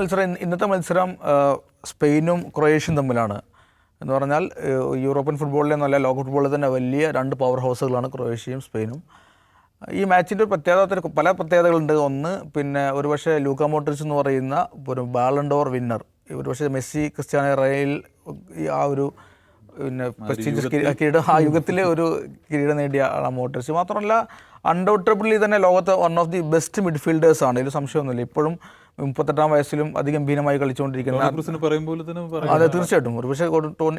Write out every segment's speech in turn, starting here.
മത്സരം ഇന്ന് ഇന്നത്തെ മത്സരം സ്പെയിനും ക്രൊയേഷ്യയും തമ്മിലാണ്. എന്ന് പറഞ്ഞാൽ യൂറോപ്യൻ ഫുട്ബോളിലെ നല്ല ലോക ഫുട്ബോളിൽ തന്നെ വലിയ രണ്ട് പവർ ഹൗസുകളാണ് ക്രൊയേഷ്യയും സ്പെയിനും. ഈ മാച്ചിന്റെ ഒരു പ്രത്യേകത പല പ്രത്യേകതകളുണ്ട്. ഒന്ന് പിന്നെ ഒരുപക്ഷെ ലൂക്ക മോട്ടറിച്ച് എന്ന് പറയുന്ന ഒരു ബാലൻഡോർ വിന്നർ ഒരുപക്ഷെ മെസ്സി ക്രിസ്ത്യാനോ റയൽ ഈ ആ ഒരു പിന്നെ പ്രസ്റ്റീജിയസ് കിരീടം ആ യുഗത്തിലെ ഒരു കിരീടം നേടിയ ആളാണ് മോട്ടറിച്ച് മാത്രമല്ല അൺഡൗട്ടബിളി തന്നെ ലോകത്തെ വൺ ഓഫ് ദി ബെസ്റ്റ് മിഡ്ഫീൽഡേഴ്സാണ് ഇതിൽ സംശയമൊന്നുമില്ല. ഇപ്പോഴും മുപ്പത്തെട്ടാം വയസ്സിലും അതിഗംഭീരമായി കളിച്ചുകൊണ്ടിരിക്കുന്ന അതെ തീർച്ചയായിട്ടും. ഒരുപക്ഷെ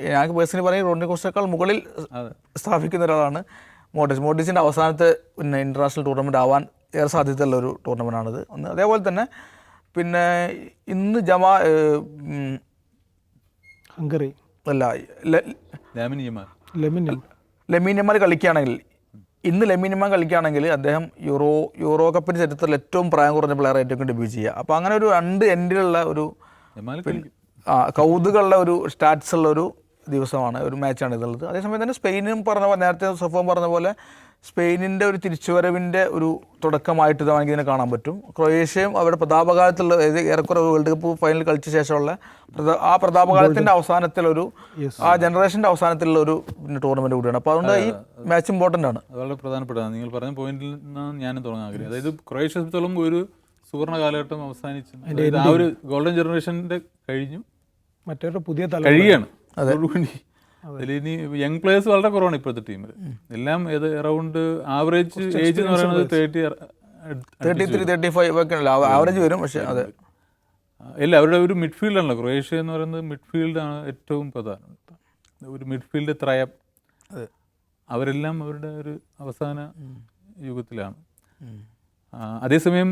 ഞാൻ പേഴ്സണലി പറയും റോണി കോസ്റ്റേക്കാൾ മുകളിൽ സ്ഥാപിക്കുന്ന ഒരാളാണ് മോഡിസ് മോഡിസിന്റെ അവസാനത്തെ പിന്നെ ഇന്റർനാഷണൽ ടൂർണമെന്റ് ആവാൻ ഏറെ സാധ്യതയുള്ള ഒരു ടൂർണമെന്റാണിത് ഒന്ന് അതേപോലെ തന്നെ പിന്നെ ഇന്ന് ജമാ ഹംഗറി. അല്ല ലെമിനിയമാർ കളിക്കുകയാണെങ്കിൽ ഇന്ന് ലെമീനമാർ കളിക്കുകയാണെങ്കിൽ അദ്ദേഹം യൂറോ യൂറോ കപ്പിന്റെ ചരിത്രത്തിൽ ഏറ്റവും പ്രായം കുറഞ്ഞ പ്ലെയർ ഏറ്റവും ഡെബ്യൂ ചെയ്യുക. അപ്പോൾ അങ്ങനെ ഒരു രണ്ട് എൻഡിലുള്ള ഒരു ആ കൗതുകളുടെ ഒരു സ്റ്റാറ്റ്സ് ഉള്ള ഒരു ദിവസമാണ് ഒരു മാച്ചാണ് ഇതുള്ളത്. അതേസമയം തന്നെ സ്പെയിനും പറഞ്ഞ പോലെ നേരത്തെ സഫോം പറഞ്ഞ പോലെ സ്പെയിനിന്റെ ഒരു തിരിച്ചുവരവിന്റെ ഒരു തുടക്കമായിട്ട് ഇത് വേണമെങ്കിൽ ഇതിനെ കാണാൻ പറ്റും. ക്രൊയേഷ്യയും അവരുടെ പ്രതാപകാലത്തുള്ള അതായത് ഏറെക്കുറെ വേൾഡ് കപ്പ് ഫൈനൽ കളിച്ച ശേഷമുള്ള ആ പ്രതാപകാലത്തിന്റെ അവസാനത്തിലൊരു ആ ജനറേഷന്റെ അവസാനത്തിലുള്ള ഒരു പിന്നെ ടൂർണമെന്റ് കൂടിയാണ്. അപ്പോൾ അതുകൊണ്ട് ഈ മാച്ച് ഇമ്പോർട്ടന്റ് ആണ്. അത് വളരെ പ്രധാനപ്പെട്ടതാണ്. നിങ്ങൾ പറഞ്ഞ പോയിന്റിൽ നിന്നാണ് ഞാനും തുടങ്ങാൻ ആഗ്രഹം അതായത് ക്രൊയേഷ്യ സംബന്ധിച്ചോളം ഒരു സുവർണ കാലഘട്ടം അവസാനിച്ചു അതായത് ആ ഒരു ഗോൾഡൻ ജനറേഷന്റെ കഴിഞ്ഞു. മറ്റൊരു പുതിയ കഴിയാണ് കഴിയാണ് അതോടുകൂടി ഇനി യങ് പ്ലേയേഴ്സ് വളരെ കുറവാണ് ഇപ്പോഴത്തെ ടീമിൽ എല്ലാം ഏത് അറൗണ്ട് ആവറേജ് ഏജ് എന്ന് പറയുന്നത് thirty thirty three thirty five ഒക്കെ ആവറേജ് വരും പക്ഷേ അതെ. ഇല്ല അവരുടെ ഒരു മിഡ്ഫീൽഡാണല്ലോ ക്രൊയേഷ്യ എന്ന് പറയുന്നത് മിഡ്ഫീൽഡാണ് ഏറ്റവും പ്രധാനം. ഒരു മിഡ്ഫീൽഡ് ത്രയം അവരെല്ലാം അവരുടെ ഒരു അവസാന യുഗത്തിലാണ്. അതേസമയം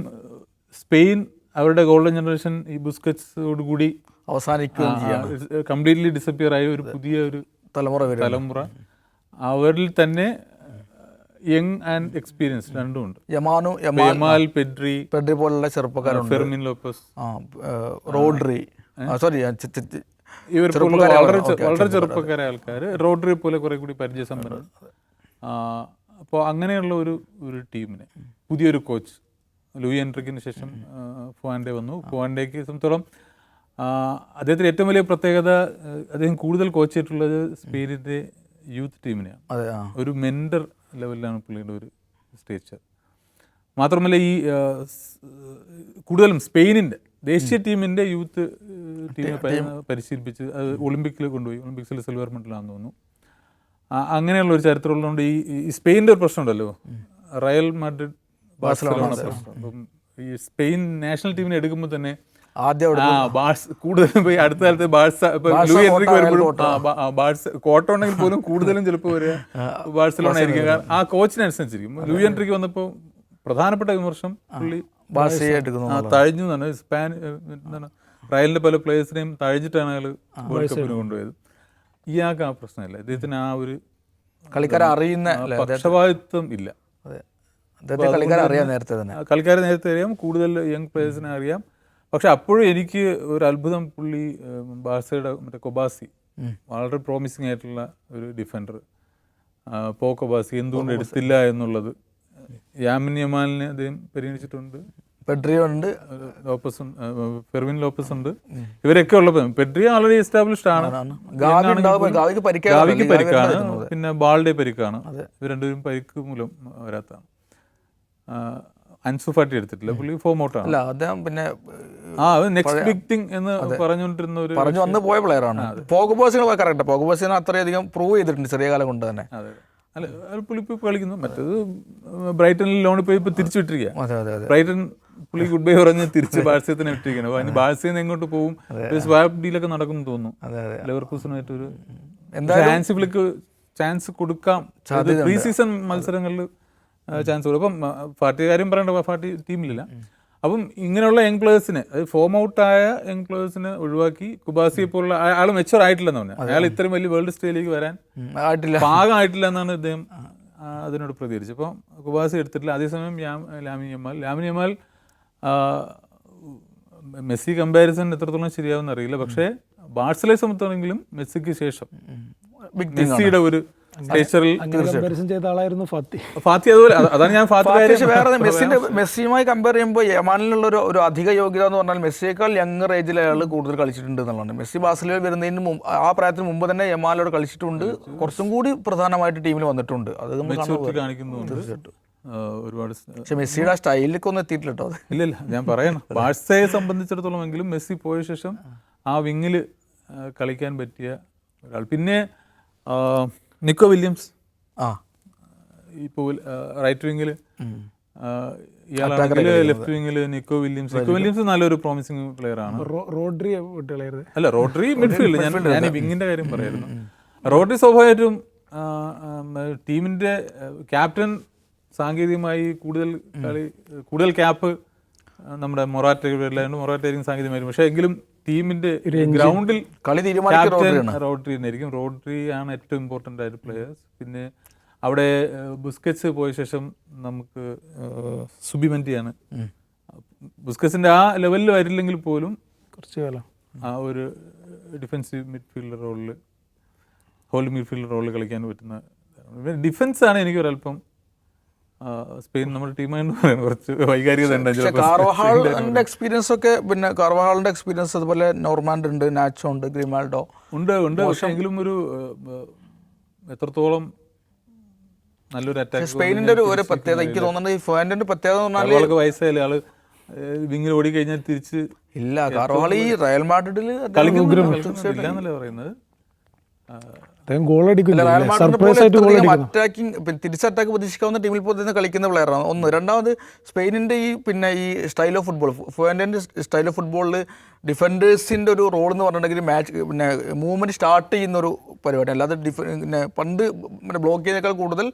സ്പെയിൻ അവരുടെ ഗോൾഡൻ ജനറേഷൻ ഈ ബുസ്കറ്റ്സോടുകൂടി അവസാനിക്കുകയും ചെയ്യാം കംപ്ലീറ്റ്ലി ഡിസപ്പിയർ ആയ. ഒരു പുതിയ ഒരു തലമുറ വരും തലമുറ. അവരിൽ തന്നെ യങ് ആൻഡ് എക്സ്പീരിയൻസ് രണ്ടും ഉണ്ട്. യമാനു യമാൽ പെഡ്രി പെഡ്രി പോലുള്ള ചെറുപ്പക്കാരുണ്ട്. Fermin Lopez. ആ റോഡ്രി. സോറി ഇവർ വളരെ വളരെ ചെറുപ്പക്കാരായ ആൾക്കാർ റോഡറി പോലെ കുറെ കൂടി പരിചയസമ്പന്നർ. അപ്പോൾ അങ്ങനെയുള്ള ഒരു ഒരു ടീമിനെ പുതിയൊരു കോച്ച്. ലൂയി എൻട്രിക്കിന് ശേഷം ഫുവാൻഡേ വന്നു. ഫുവാൻഡേക്ക് സംബന്ധിച്ചോളം അദ്ദേഹത്തിന് ഏറ്റവും വലിയ പ്രത്യേകത അദ്ദേഹം കൂടുതൽ കോച്ച് ചെയ്തിട്ടുള്ളത് സ്പെയിനിന്റെ യൂത്ത് ടീമിനെയാണ് അതെ ഒരു മെൻഡർ ലെവലിലാണ് പുള്ളിയുടെ ഒരു സ്റ്റേച്ചർ മാത്രമല്ല ഈ കൂടുതലും സ്പെയിനിന്റെ ദേശീയ ടീമിന്റെ യൂത്ത് ടീമിനെ പരിശീലിപ്പിച്ച് അത് ഒളിമ്പിക്സിൽ കൊണ്ടുപോയി. ഒളിമ്പിക്സിൽ സിൽവർ മെഡലാണെന്ന് തോന്നുന്നു. അങ്ങനെയുള്ള ഒരു ചരിത്രമുള്ളതുകൊണ്ട് ഈ ഈ സ്പെയിനിന്റെ ഒരു പ്രശ്നമുണ്ടല്ലോ. റയൽ മാഡ്രിഡ് ബാഴ്സലോണ പ്രശ്നം. അപ്പം ഈ സ്പെയിൻ നാഷണൽ ടീമിനെ എടുക്കുമ്പോൾ തന്നെ കൂടുതലും പോയി അടുത്ത കാലത്ത് ബാഴ്സ ലൂയി എൻട്രിക്ക് വരുമ്പോഴും ബാഴ്സ കോട്ട ഉണ്ടെങ്കിൽ പോലും കൂടുതലും ചിലപ്പോൾ വരിക ബാഴ്സലോണ ആയിരിക്കും. ആ കോച്ചിനനുസരിച്ചിരിക്കും ലൂയി എൻട്രിക്ക് വന്നപ്പോൾ പ്രധാനപ്പെട്ട വിമർശം പുള്ളി തഴഞ്ഞു എന്നാണ്. സ്പാൻ എന്താണ് റയലിന്റെ പല പ്ലേയേഴ്സിനെയും തഴഞ്ഞിട്ടാണ് അയാൾ വേൾഡ് കപ്പിന് കൊണ്ടുപോയത്. ഇയാൾക്ക് ആ പ്രശ്നമില്ല. ഇദ്ദേഹത്തിന് ആ ഒരു കളിക്കാരെ അറിയുന്ന പക്ഷപാതിത്വം ഇല്ല. കളിക്കാരെ നേരത്തെ അറിയാം. കൂടുതൽ യങ് പ്ലേയേഴ്സിനെ അറിയാം. പക്ഷെ അപ്പോഴും എനിക്ക് ഒരു അത്ഭുതം പുള്ളി ബാഴ്സയുടെ മറ്റേ കൊബാസി വളരെ പ്രോമിസിങ് ആയിട്ടുള്ള ഒരു ഡിഫൻഡർ പോ കൊബാസി എന്തുകൊണ്ട് എടുത്തില്ല എന്നുള്ളത്. യാമിൻ യമാലിനെ അദ്ദേഹം പരിഗണിച്ചിട്ടുണ്ട്. പെഡ്രിയോ ഉണ്ട്. ലോപ്പസ് ഫെർവിൻ ലോപ്പസ് ഉണ്ട്. ഇവരൊക്കെ ഉള്ളപ്പോൾ പെഡ്രി ആൾറെഡി എസ്റ്റാബ്ലിഷ്ഡ് ആണ്. ഗാവിക്ക് പരിക്കാണ്. പിന്നെ ബാൾഡേ പരിക്കാണ്. ഇവർ രണ്ടുപേരും പരിക്ക് മൂലം വരാത്താണ് അൻസു ഫാട്ടി എടുത്തിട്ടില്ല. പുള്ളി ഫോം ഔട്ടാണ് അല്ല അദ്ദേഹം പിന്നെ ആ നെക്സ്റ്റ് ബിഗ് തിങ് എന്ന് പറഞ്ഞുകൊണ്ടിരുന്ന ഒരു പറഞ്ഞു വന്ന് പോയ പ്ലെയറാണ് പോഗബോസിനെ കറക്റ്റ്. പോഗബോസിനെ അത്രയധികം പ്രൂവ് ചെയ്തിട്ടുണ്ട് ചെറിയ കാലം കൊണ്ട് തന്നെ. അതെ അല്ല അത് പുള്ളി ഇപ്പോൾ കളിക്കുന്നു. മറ്റേത് ബ്രൈറ്റണിൽ ലോണിൽ പോയി ഇപ്പോൾ തിരിച്ചു വിട്ടിരിക്കുക അതെ അതെ അതെ. ബ്രൈറ്റൺ പുള്ളി ഗുഡ് ബൈ പറഞ്ഞ് തിരിച്ച് ബാഴ്സയത്തിന് വിട്ടിരിക്കുകയാണ് അപ്പോൾ അതിന് ബാഴ്സയിൽ നിന്ന് എങ്ങോട്ട് പോകും ഒരു സ്വാപ്പ് ഡീലൊക്കെ നടക്കും തോന്നുന്നു. അതെ അതെ. ലെവർക്കൂസനായിട്ടൊരു എന്തായാലും ഹാൻസി ഫ്ലിക്ക് ചാൻസ് കൊടുക്കാം. പ്രീ സീസൺ മത്സരങ്ങളിൽ ചാൻസ് കൊടുക്കും അപ്പം പാർട്ടി കാര്യം പറയണ്ട പാർട്ടി ടീമിലില്ല അപ്പം ഇങ്ങനെയുള്ള യങ് പ്ലേയേഴ്സിന് അത് ഫോം ഔട്ടായ യങ് പ്ലേയേഴ്സിനെ ഒഴിവാക്കി കുബാസിയെ പോലുള്ള അയാൾ മെച്ചുവർ ആയിട്ടില്ലെന്ന് പറഞ്ഞു. അയാൾ ഇത്രയും വലിയ വേൾഡ് സ്റ്റേജിലേക്ക് വരാൻ പാകമായിട്ടില്ല എന്നാണ് ഇദ്ദേഹം അതിനോട് പ്രതികരിച്ചത്. അപ്പം കുബാസി എടുത്തിട്ടില്ല. അതേസമയം Lamine Yamal. Lamine Yamal Messi comparison എത്രത്തോളം ശരിയാവുമെന്ന് അറിയില്ല. പക്ഷേ ബാഴ്സലയെ സംബന്ധിച്ചാണെങ്കിലും മെസ്സിക്ക് ശേഷം മെസ്സിയുടെ ഒരു കമ്പാരിസൺ ചെയ്ത ആളായിരുന്നു ഫാത്തി. ഫാത്തി അതുപോലെ അതാണ് ഞാൻ ഫാത്തി പക്ഷേ വേറെ മെസ്സിന്റെ മെസ്സിയുമായി കമ്പയർ ചെയ്യുമ്പോൾ യമാനിലുള്ള ഒരു ഒരു അധിക യോഗ്യത എന്ന് പറഞ്ഞാൽ മെസ്സിയേക്കാൾ യങ്ങർ ഏജിൽ അയാൾ കൂടുതൽ കളിച്ചിട്ടുണ്ട് എന്നുള്ളതാണ്. മെസ്സി ബാസിലിൽ വരുന്നതിന് മുമ്പ് ആ പ്രായത്തിന് മുമ്പ് തന്നെ യമാനോട് കളിച്ചിട്ടുണ്ട്. കുറച്ചും കൂടി പ്രധാനമായിട്ട് ടീമിൽ വന്നിട്ടുണ്ട്. അത് നമ്മൾ കാണിക്കുന്നുണ്ട്. ആ, ഒരുപാട് പക്ഷെ മെസ്സിയുടെ ആ സ്റ്റൈലിലേക്ക് ഒന്നും എത്തിയിട്ടില്ല കേട്ടോ ഇല്ല ഇല്ല ഞാൻ പറയണം. ബാഴ്സയെ സംബന്ധിച്ചിടത്തോളം എങ്കിലും മെസ്സി പോയ ശേഷം ആ വിങ്ങിൽ കളിക്കാൻ പറ്റിയ ഒരാൾ. പിന്നെ നിക്കോ വില്യംസ്. ആ. ഇപ്പോൾ റൈറ്റ് വിങ്ങിൽ ഇയാളാണെങ്കിൽ ലെഫ്റ്റ് വിങ്ങിൽ നിക്കോ വില്യംസ്. നിക്കോ വില്യംസ് നല്ലൊരു പ്രോമിസിങ് പ്ലെയർ ആണ്. റോഡ്രി അല്ല റോഡ്രി മിഡ്ഫീൽഡ് ഞാൻ ഞാൻ വിങ്ങിന്റെ കാര്യം പറയായിരുന്നു. റോഡ്രി സ്വാഭാവികമായിട്ടും ടീമിന്റെ ക്യാപ്റ്റൻ സാങ്കേതികമായി കൂടുതൽ കളി കൂടുതൽ ക്യാപ്പ് നമ്മുടെ മൊറാറ്റ മൊറാറ്റയായിരിക്കും സാങ്കേതികമായിരുന്നു പക്ഷേ എങ്കിലും ടീമിന്റെ ഗ്രൗണ്ടിൽ കളി ആയിരിക്കും റോഡ്രി ആണ് ഏറ്റവും ഇമ്പോർട്ടന്റ് ആയിട്ട് പ്ലെയേഴ്സ് പിന്നെ അവിടെ ബുസ്കറ്റ്സ് പോയ ശേഷം നമുക്ക് സുബിമെന്റിയാണ് ബുസ്കറ്റ്സിന്റെ ആ ലെവലിൽ വരില്ലെങ്കിൽ പോലും കുറച്ച് കാലം. ആ ഒരു ഡിഫൻസീവ് മിഡ്ഫീൽഡ് റോളിൽ ഹോൾ മിഡ്ഫീൽഡ് റോളിൽ കളിക്കാൻ പറ്റുന്ന ഡിഫൻസ് ആണ് എനിക്ക് ഒരല്പം സ്പെയിൻ നമ്മുടെ ടീമായിട്ട് പറയുന്നത് കുറച്ച് വൈകാരികത കാർവഹാളിന്റെ എക്സ്പീരിയൻസ് ഒക്കെ പിന്നെ കാർവഹാളിന്റെ എക്സ്പീരിയൻസ് അതുപോലെ നോർമാൻഡ് ഉണ്ട് നാച്ചോ ഉണ്ട് ഗ്രിമാൾഡോ. ഉണ്ട് ഉണ്ട്. പക്ഷെ എങ്കിലും ഒരു എത്രത്തോളം നല്ലൊരു അറ്റാക്ക് സ്പെയിനിന്റെ ഒരു ഒരു പ്രത്യേകത എനിക്ക് തോന്നുന്നത് ഈ ഫാൻഡിന്റെ പ്രത്യേകത എന്ന് പറഞ്ഞാൽ ആൾക്ക് വയസ്സായാലും ആൾ വിങ്ങിൽ ഓടി കഴിഞ്ഞാൽ തിരിച്ച് ഇല്ല കാർവാളി ഈ റയൽ മാഡ്രിഡിൽ കളിക്കുന്നില്ല പറയുന്നത്? ആ, അദ്ദേഹം ഗോൾ അറ്റാക്കിംഗ് തിരിച്ച് അറ്റാക്ക് പ്രതീക്ഷിക്കാവുന്ന ടീമിൽ പോയി കളിക്കുന്ന പ്ലെയറാണ് ഒന്ന്. രണ്ടാമത് സ്പെയിനിന്റെ ഈ പിന്നെ ഈ സ്റ്റൈൽ ഓഫ് ഫുട്ബോൾ ഫുവാൻഡിന്റെ സ്റ്റൈൽ ഓഫ് ഫുട്ബോളിൽ ഡിഫൻഡേഴ്സിന്റെ ഒരു റോൾ എന്ന് പറഞ്ഞിട്ടുണ്ടെങ്കിൽ മാച്ച് പിന്നെ മൂവ്മെന്റ് സ്റ്റാർട്ട് ചെയ്യുന്ന ഒരു പരിപാടി. അല്ലാതെ ഡിഫ പിന്നെ പണ്ട് പിന്നെ ബ്ലോക്ക് ചെയ്യുന്നതിനേക്കാൾ കൂടുതൽ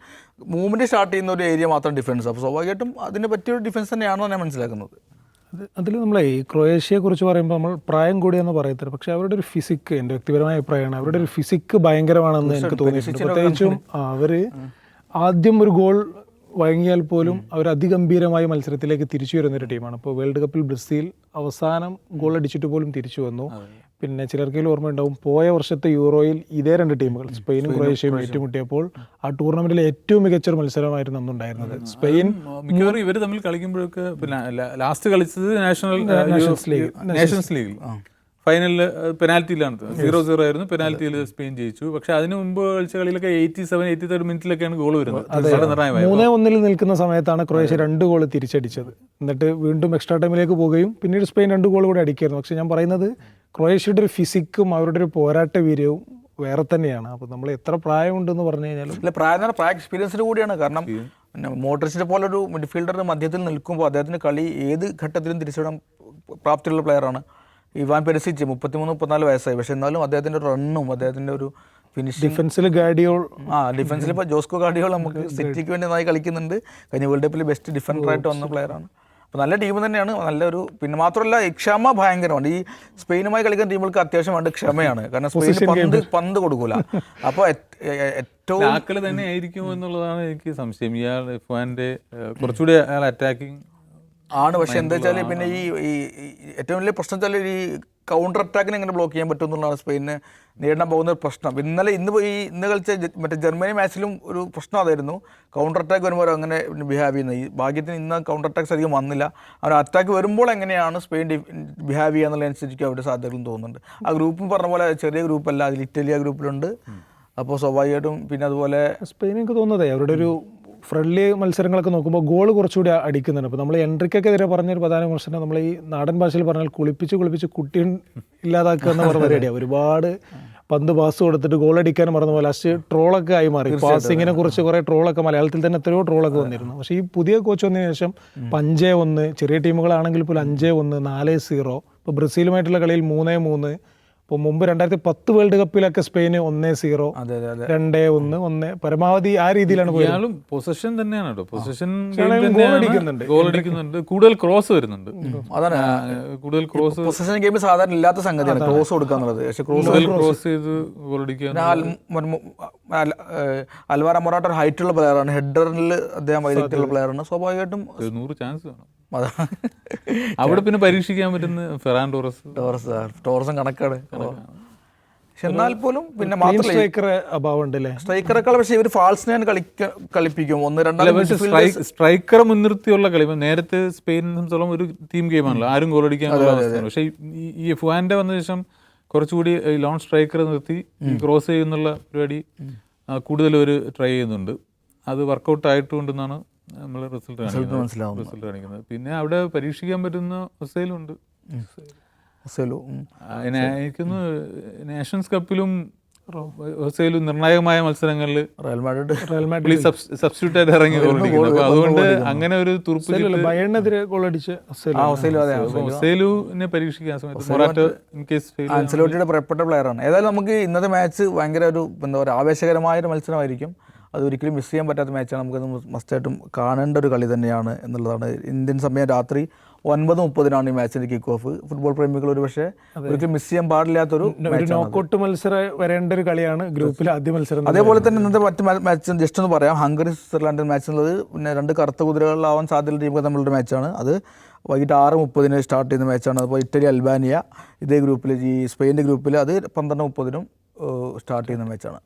മൂവ്മെന്റ് സ്റ്റാർട്ട് ചെയ്യുന്ന ഒരു ഏരിയ മാത്രം ഡിഫൻസ് അപ്പോൾ സ്വാഭാവികമായിട്ടും അതിനെ പറ്റിയൊരു ഡിഫൻസ് തന്നെയാണോ ഞാൻ മനസ്സിലാക്കുന്നത്. അതിൽ നമ്മളെ ഈ ക്രൊയേഷ്യയെ കുറിച്ച് പറയുമ്പോൾ നമ്മൾ പ്രായം കൂടിയെന്ന് പറയത്തില്ല. പക്ഷെ അവരുടെ ഒരു ഫിസിക്ക് എന്റെ വ്യക്തിപരമായ അഭിപ്രായമാണ്. അവരുടെ ഒരു ഫിസിക്ക് ഭയങ്കരമാണെന്ന് എനിക്ക് തോന്നിയിട്ടുണ്ട്. പ്രത്യേകിച്ചും അവർ അവർ ആദ്യം ഒരു ഗോൾ വഴങ്ങിയാൽ പോലും അവർ അതിഗംഭീരമായ മത്സരത്തിലേക്ക് തിരിച്ചു വരുന്ന ഒരു ടീമാണ് ഇപ്പോൾ വേൾഡ് കപ്പിൽ ബ്രസീൽ അവസാനം ഗോൾ അടിച്ചിട്ട് പോലും തിരിച്ചു വന്നു. പിന്നെ ചിലർക്കെങ്കിലും ഓർമ്മയുണ്ടാവും പോയ വർഷത്തെ യൂറോയിൽ ഇതേ രണ്ട് ടീമുകൾ സ്പെയിനും ക്രൊയേഷ്യയും ഏറ്റുമുട്ടിയപ്പോൾ ആ ടൂർണമെന്റിലെ ഏറ്റവും മികച്ച ഒരു മത്സരമായിരുന്നു അന്നുണ്ടായിരുന്നത്. സ്പെയിൻ മിക്കവാറും ഇവർ തമ്മിൽ കളിക്കുമ്പോഴൊക്കെ പിന്നെ ലാസ്റ്റ് കളിച്ചത് നാഷണൽ നാഷൻസ് ലീഗ്. നാഷൻസ് ലീഗിൽ. ഫൈനലിൽ പെനാൽറ്റിയിലാണ്. സീറോ സീറോ ആയിരുന്നു. പെനാൽറ്റിയിൽ സ്പെയിൻ ജയിച്ചു. പക്ഷെ അതിന് മുമ്പ് കളിച്ച കളിയിലൊക്കെ എയ്റ്റി സെവൻ എയ്റ്റി തേർഡ് മിനിറ്റിലൊക്കെയാണ് ഗോൾ വരുന്നത് മൂന്നേ ഒന്നിൽ നിൽക്കുന്ന സമയത്താണ് ക്രൊയേഷ്യ രണ്ട് ഗോൾ തിരിച്ചടിച്ചത്. എന്നിട്ട് വീണ്ടും എക്സ്ട്രാ ടൈമിലേക്ക് പോവുകയും പിന്നീട് സ്പെയിൻ രണ്ട് ഗോൾ കൂടി അടിക്കായിരുന്നു പക്ഷെ ഞാൻ പറയുന്നത് ക്രൊയേഷ്യയുടെ ഒരു ഫിസിക്കും അവരുടെ ഒരു പോരാട്ട വീര്യവും വേറെ തന്നെയാണ്. അപ്പോൾ നമ്മൾ എത്ര പ്രായമുണ്ടെന്ന് പറഞ്ഞു കഴിഞ്ഞാലും അല്ല പ്രായം പ്രായ എക്സ്പീരിയൻസിന് കൂടിയാണ്. കാരണം പിന്നെ മോട്ടറിച്ചിനെ പോലെ ഒരു മിഡ്ഫീൽഡറിന് മധ്യത്തിൽ നിൽക്കുമ്പോൾ അദ്ദേഹത്തിന്റെ കളി ഏത് ഘട്ടത്തിലും തിരിച്ചിടാൻ പ്രാപ്തിയുള്ള പ്ലെയറാണ് ഇവാൻ പെരസിച്ച് മുപ്പത്തിമൂന്ന് മുപ്പത്തിനാല് വയസ്സായി. പക്ഷെ എന്നാലും അദ്ദേഹത്തിന്റെ ഒരു റണ്ണും അദ്ദേഹത്തിന്റെ ഒരു ഫിനിഷ് ഡിഫൻസിൽ ഗാഡിയോൾ ആ ഡിഫൻസിൽ ഇപ്പോൾ ജോസ്കോ ഗാഡിയോൾ നമുക്ക് സിറ്റിക്ക് വേണ്ടി നന്നായി കളിക്കുന്നുണ്ട്. കഴിഞ്ഞ വേൾഡ് കപ്പിൽ ബെസ്റ്റ് ഡിഫൻഡറായിട്ട് വന്ന പ്ലെയറാണ് അപ്പോൾ നല്ല ടീം തന്നെയാണ്. നല്ലൊരു പിന്നെ മാത്രമല്ല ക്ഷമ ഭയങ്കരമാണ്. ഈ സ്പെയിനുമായി കളിക്കുന്ന ടീമുകൾക്ക് അത്യാവശ്യം വേണ്ട ക്ഷമയാണ്. കാരണം സ്പെയിൻ പന്ത് പന്ത് കൊടുക്കൂല. അപ്പോൾ ഏറ്റവും തന്നെ ആയിരിക്കും എന്നുള്ളതാണ് എനിക്ക് സംശയം. ഇയാൾ ഇഫാന്റെ കുറച്ചുകൂടി അയാൾ അറ്റാക്കിംഗ് ആണ്. പക്ഷെ എന്താ വെച്ചാൽ പിന്നെ ഈ ഈ ഏറ്റവും വലിയ പ്രശ്നം വെച്ചാൽ ഈ കൗണ്ടർ അറ്റാക്കിനെ എങ്ങനെ ബ്ലോക്ക് ചെയ്യാൻ പറ്റും എന്നുള്ളതാണ് സ്പെയിനിന് നേരിടാൻ പോകുന്ന ഒരു പ്രശ്നം. ഇന്നലെ ഇന്ന് ഈ ഇന്ന് കളിച്ച മറ്റേ ജർമ്മനി മാച്ചിലും ഒരു പ്രശ്നം അതായിരുന്നു. കൗണ്ടർ അറ്റാക്ക് വരുമ്പോൾ അങ്ങനെ ബിഹേവ് ചെയ്യുന്നത്. ഈ ഭാഗ്യത്തിന് ഇന്ന് കൗണ്ടർ അറ്റാക്സ് അധികം വന്നില്ല. അവർ അറ്റാക്ക് വരുമ്പോൾ എങ്ങനെയാണ് സ്പെയിൻ ബിഹേവ് ചെയ്യുക എന്നുള്ളതനുസരിച്ച് അവരുടെ സാധ്യതകളും തോന്നുന്നുണ്ട്. ആ ഗ്രൂപ്പും പറഞ്ഞ പോലെ ചെറിയ ഗ്രൂപ്പല്ല അതിൽ ഇറ്റലി ആ ഗ്രൂപ്പിലുണ്ട് അപ്പോൾ സ്വാഭാവികമായിട്ടും പിന്നെ അതുപോലെ സ്പെയിൻ എനിക്ക് തോന്നുന്നതേ അവരുടെ ഒരു ഫ്രണ്ട്ലി മത്സരങ്ങളൊക്കെ നോക്കുമ്പോൾ ഗോൾ കുറച്ചുകൂടി അടിക്കുന്നുണ്ട്. അപ്പോൾ നമ്മൾ എൻട്രിക്കെതിരെ പറഞ്ഞൊരു പ്രധാന വിമർശനം നമ്മൾ ഈ നാടൻ ഭാഷയിൽ പറഞ്ഞാൽ കുളിപ്പിച്ച് കുളിപ്പിച്ച് കുട്ടി ഇല്ലാതാക്കുക എന്ന് പറഞ്ഞ പരിപാടിയാണ് ഒരുപാട് പന്ത് പാസ് കൊടുത്തിട്ട് ഗോൾ അടിക്കാൻ മറന്ന പോലെ ലാസ്റ്റ് ട്രോളൊക്കെ ആയി മാറി. പാസിങ്ങിനെ കുറിച്ച് കുറേ ട്രോളൊക്കെ മലയാളത്തിൽ തന്നെ എത്രയോ ട്രോളൊക്കെ വന്നിരുന്നു. പക്ഷേ ഈ പുതിയ കോച്ച് വന്നതിന് ശേഷം അഞ്ചേ ഒന്ന് ചെറിയ ടീമുകളാണെങ്കിൽ പോലും അഞ്ചേ ഒന്ന് നാല് സീറോ ഇപ്പോൾ ബ്രസീലുമായിട്ടുള്ള കളിയിൽ മൂന്നേ മൂന്ന് ഇപ്പോൾ മുമ്പ് രണ്ടായിരത്തി പത്ത് വേൾഡ് കപ്പിലൊക്കെ സ്പെയിന് ഒന്നേ സീറോ അതെ അതെ അതെ. രണ്ടേ ഒന്ന് ഒന്ന്. പരമാവധി ആ രീതിയിലാണ് പോയത്. ഇയാളും പൊസിഷൻ തന്നെയാണ് കേട്ടോ. പൊസിഷൻ അടിക്കുന്നുണ്ട്. ഗോൾ അടിക്കുന്നുണ്ട്. കൂടുതൽ ക്രോസ് വരുന്നുണ്ട്. അതാണ് കൂടുതൽ ക്രോസ് പൊസിഷൻ ഗെയിം സാധാരണ ഇല്ലാത്ത സംഗതിയാണ് ക്രോസ് കൊടുക്കുക എന്നുള്ളത്. പക്ഷെ ക്രോസ് ക്രോസ് ചെയ്ത് ഗോൾ അടിക്കുക അൽവാറ മൊറാട്ടർ ഹൈറ്റുള്ള പ്ലെയറാണ് ഹെഡറിൽ അദ്ദേഹം വൈദഗ്ധ്യമുള്ള പ്ലെയറാണ് സ്വാഭാവികമായിട്ടും നൂറ് ചാൻസ് വേണം. അതാ അവിടെ പിന്നെ പരീക്ഷിക്കാൻ പറ്റുന്ന ഫെറാൻ ടോറസ്. ടോറസ് ടോറസും കണക്കാണ്. പക്ഷെ എന്നാൽ പോലും പിന്നെ സ്ട്രൈക്കറെക്കാൾ മാത്രമല്ല പക്ഷേ ഇവർ ഫാൾസിനെ കളിക്ക കളിപ്പിക്കും. ഒന്ന് രണ്ടാം സ്ട്രൈക്കറെ മുൻനിർത്തിയുള്ള കളി നേരത്തെ സ്പെയിനെ സംബന്ധിച്ചോളം ഒരു ടീം ഗെയിമാണല്ലോ ആരും ഗോൾ അടിക്കാൻ അവസ്ഥയാണ്. പക്ഷേ ഈ- ഫുവാന്റെ വന്ന ശേഷം കുറച്ചുകൂടി ലോൺ സ്ട്രൈക്കർ നിർത്തി ക്രോസ് ചെയ്യുന്നുള്ള പരിപാടി കൂടുതൽ ഒരു ട്രൈ ചെയ്യുന്നുണ്ട്. അത് വർക്കൗട്ട് ആയിട്ടുണ്ടെന്നാണ് നമ്മൾ റിസൾട്ട് മനസ്സിലാവും. റിസൾട്ട് കാണിക്കുന്നത്. പിന്നെ അവിടെ പരീക്ഷിക്കാൻ പറ്റുന്ന പിന്നെ എനിക്കൊന്ന് നാഷൻസ് കപ്പിലും ഹൊസയിലും നിർണായകമായ മത്സരങ്ങളിൽ Real Madrid. Real Madrid. Substitute ആയിട്ട് ഇറങ്ങി. അതുകൊണ്ട് അങ്ങനെ ഒരു തുറപ്പ് ബയണിനെതിരെ ഗോൾ അടിച്ച് ഹൊസേലു. ആ ഹൊസേലു അതെ ഹൊസേലുവിനെ പരീക്ഷിക്കാൻ സമയത്ത് ആൻസലോട്ടിയുടെ പ്രിയപ്പെട്ട പ്ലെയറാണ് ഏതായാലും നമുക്ക് ഇന്നത്തെ മാച്ച് ഭയങ്കര ഒരു എന്താ പറയുക ആവേശകരമായ ഒരു മത്സരമായിരിക്കും. അത് ഒരിക്കലും മിസ് ചെയ്യാൻ പറ്റാത്ത മാച്ചാണ് നമുക്കത് മസ്റ്റായിട്ടും കാണേണ്ട ഒരു കളി തന്നെയാണ് എന്നുള്ളതാണ്. ഇന്ത്യൻ സമയം രാത്രി ഒൻപത് മുപ്പതിനാണ് ഈ മാച്ചിന്റെ കിക്ക് ഓഫ് ഫുട്ബോൾ പ്രേമികൾ ഒരു പക്ഷേ ഒരിക്കലും മിസ് ചെയ്യാൻ പാടില്ലാത്തൊരു ഒരു നോക്കൗട്ട് മത്സരം വരേണ്ട ഒരു കളിയാണ് ഗ്രൂപ്പിലെ ആദ്യ മത്സരം അതേപോലെ തന്നെ ഇന്നത്തെ മറ്റ് മാച്ച് ജസ്റ്റ് ഒന്ന് പറയാം. ഹംഗറി സ്വിറ്റ്സർലാൻഡ് മാച്ച് എന്നുള്ളത് പിന്നെ രണ്ട് കറുത്ത കുതിരകളിലാവാൻ സാധ്യതയുള്ള ടീമുകൾ തമ്മിലുള്ള മാച്ചാണ് അത് വൈകിട്ട് ആറ് മുപ്പതിന് സ്റ്റാർട്ട് ചെയ്യുന്ന മാച്ചാണ് അപ്പോൾ ഇറ്റലി അൽബാനിയ ഇതേ ഗ്രൂപ്പിൽ ഈ സ്പെയിന്റെ ഗ്രൂപ്പിൽ അത് പന്ത്രണ്ട് മുപ്പതിനും സ്റ്റാർട്ട് ചെയ്യുന്ന മാച്ചാണ്